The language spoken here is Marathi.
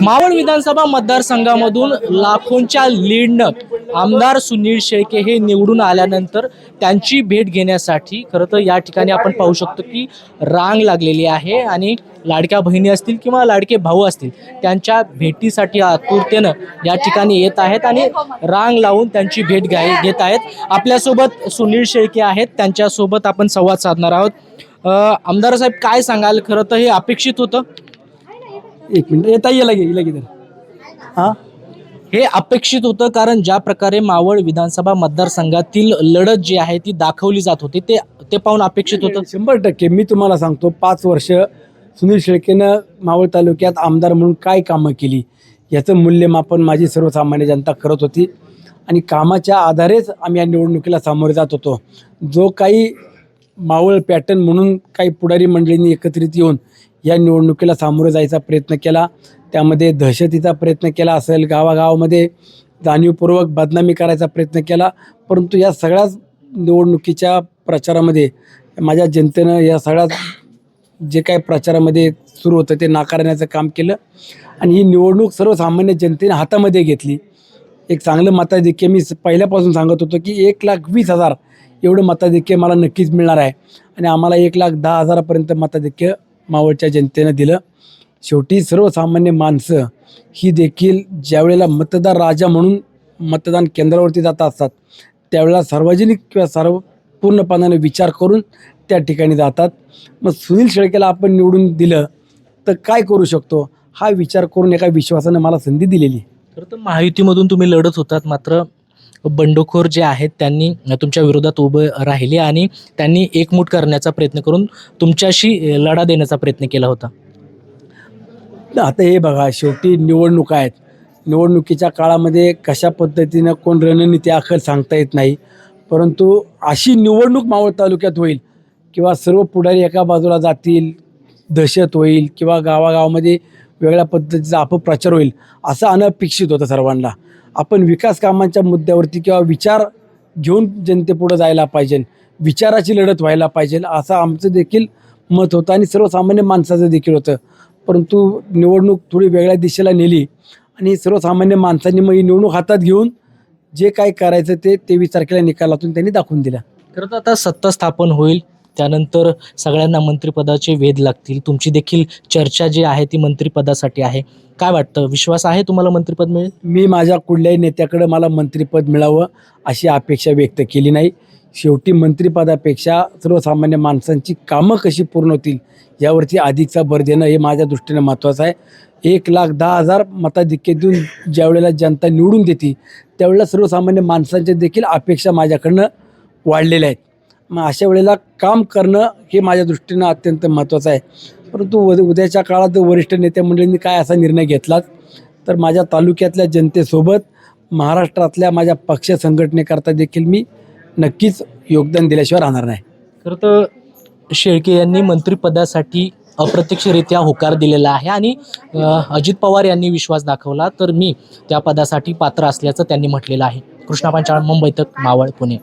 मावळ विधानसभा मतदारसंघामधून लाखोंच्या लीडनं आमदार सुनील शेळके हे निवडून आल्यानंतर त्यांची भेट घेण्यासाठी खरं तर या ठिकाणी आपण पाहू शकतो की रांग लागलेली आहे आणि लाडक्या बहिणी असतील किंवा लाडके भाऊ असतील त्यांच्या भेटीसाठी आतुरतेनं या ठिकाणी येत आहेत आणि रांग लावून त्यांची भेट घ्या घेत आहेत. आपल्यासोबत सुनील शेळके आहेत त्यांच्यासोबत आपण संवाद साधणार आहोत. आमदार साहेब काय सांगाल? खरं तर हे अपेक्षित होतं. एक मिनिट. येता येईल लगे लगे तर हां? हे अपेक्षित होतं कारण ज्या प्रकारे मावळ विधानसभा मतदारसंघातील लढत जी आहे ती दाखवली जात होती ते ते पाहून अपेक्षित होतं. शंभर टक्के मी तुम्हाला सांगतो पाच वर्ष सुनील शेळकेनं मावळ तालुक्यात आमदार म्हणून काय कामं केली याचं मूल्यमापन माझी सर्वसामान्य जनता करत होती. आणि कामाच्या आधारेच आम्ही या निवडणुकीला सामोरे जात होतो. जो काही मावळ पॅटर्न म्हणून काही पुढारी मंडळींनी एकत्रित येऊन या निवडणुकीला सामोरे जायचा प्रयत्न केला. त्यामध्ये दहशतीचा प्रयत्न केला असेल गावागावामध्ये जाणीवपूर्वक बदनामी करायचा प्रयत्न केला. परंतु या सगळ्याच निवडणुकीच्या प्रचारामध्ये माझ्या जनतेनं या सगळ्याच जे काय प्रचारामध्ये सुरू होतं ते नाकारण्याचं काम केलं. आणि ही निवडणूक सर्वसामान्य जनतेने हातामध्ये घेतली. एक चांगलं मताधिक्य मी पहिल्यापासून सांगत होतो की एक लाख वीस हजार एवढं मताधिक्य मला नक्कीच मिळणार आहे. आणि आम्हाला एक लाख दहा हजारापर्यंत मताधिक्य मावळच्या जनतेनं दिलं. शेवटी सर्वसामान्य माणसं ही देखील ज्यावेळेला मतदार राजा म्हणून मतदान केंद्रावरती जात असतात त्यावेळेला सार्वजनिक किंवा सर्व पूर्णपणाने विचार करून त्या ठिकाणी जातात. मग सुनील शेळकेला आपण निवडून दिलं तर काय करू शकतो? हा विचार करून एका विश्वासानं मला संधी दिलेली. खरं तर महायुतीमधून तुम्ही लढत होतात मात्र बंडखोर जे आहेत त्यांनी तुमच्या विरोधात उभे राहिले आणि त्यांनी एकमूट करण्याचा प्रयत्न करून तुमच्याशी लढा देण्याचा प्रयत्न केला होता. आता हे बघा शेवटी निवडणुका आहेत. निवडणुकीच्या काळामध्ये कशा पद्धतीनं कोण रणनीती आखल सांगता येत नाही. परंतु अशी निवडणूक मावळ तालुक्यात होईल किंवा सर्व पुढारी एका बाजूला जातील दहशत होईल किंवा गावागावामध्ये वेगळ्या पद्धतीचा अपप्रचार होईल असं अनपेक्षित होतं सर्वांना. आपण विकास कामांच्या मुद्द्यावरती किंवा विचार घेऊन जनतेपुढं जायला पाहिजे. विचाराची लढत व्हायला पाहिजे. असं आमचं देखील मत होतं आणि सर्वसामान्य माणसाचं देखील होतं. परंतु निवडणूक थोडी वेगळ्या दिशेला नेली आणि सर्वसामान्य माणसांनी मग ही निवडणूक हातात घेऊन जे काय करायचं ते तेवीस तारखेला निकालातून त्यांनी दाखवून दिलं. खरं तर आता सत्ता स्थापन होईल. त्यानंतर सगळ्यांना मंत्रिपदाचे वेध लागतील. तुमची देखील चर्चा जी आहे ती मंत्रिपदासाठी आहे. काय वाटतं? विश्वास आहे तुम्हाला मंत्रिपद मिळेल? मी माझ्या कुठल्याही नेत्याकडे मला मंत्रिपद मिळावं अशी अपेक्षा व्यक्त केली नाही. शेवटी मंत्रिपदापेक्षा सर्वसामान्य माणसांची कामं कशी पूर्ण होतील यावरती अधिकचा भर देणं हे माझ्या दृष्टीने महत्त्वाचं आहे. एक लाख दहा हजार मताधिक्य देऊन ज्यावेळेला जनता निवडून देते त्यावेळेला सर्वसामान्य माणसांच्या देखील अपेक्षा माझ्याकडनं वाढलेल्या आहेत. मग अशा वेळेला काम करणं हे माझ्या दृष्टीनं अत्यंत महत्त्वाचं आहे. परंतु उद उद्याच्या काळात वरिष्ठ नेत्या मंडळींनी काय असा निर्णय घेतलाच तर माझ्या तालुक्यातल्या जनतेसोबत महाराष्ट्रातल्या माझ्या पक्ष संघटनेकरता देखील मी नक्कीच योगदान दिल्याशिवाय राहणार नाही. खरं तर शेळके यांनी मंत्रिपदासाठी अप्रत्यक्षरित्या होकार दिलेला आहे आणि अजित पवार यांनी विश्वास दाखवला तर मी त्या पदासाठी पात्र असल्याचं त्यांनी म्हटलेलं आहे. कृष्णा पांचाळ मुंबई तक मावळ पुणे.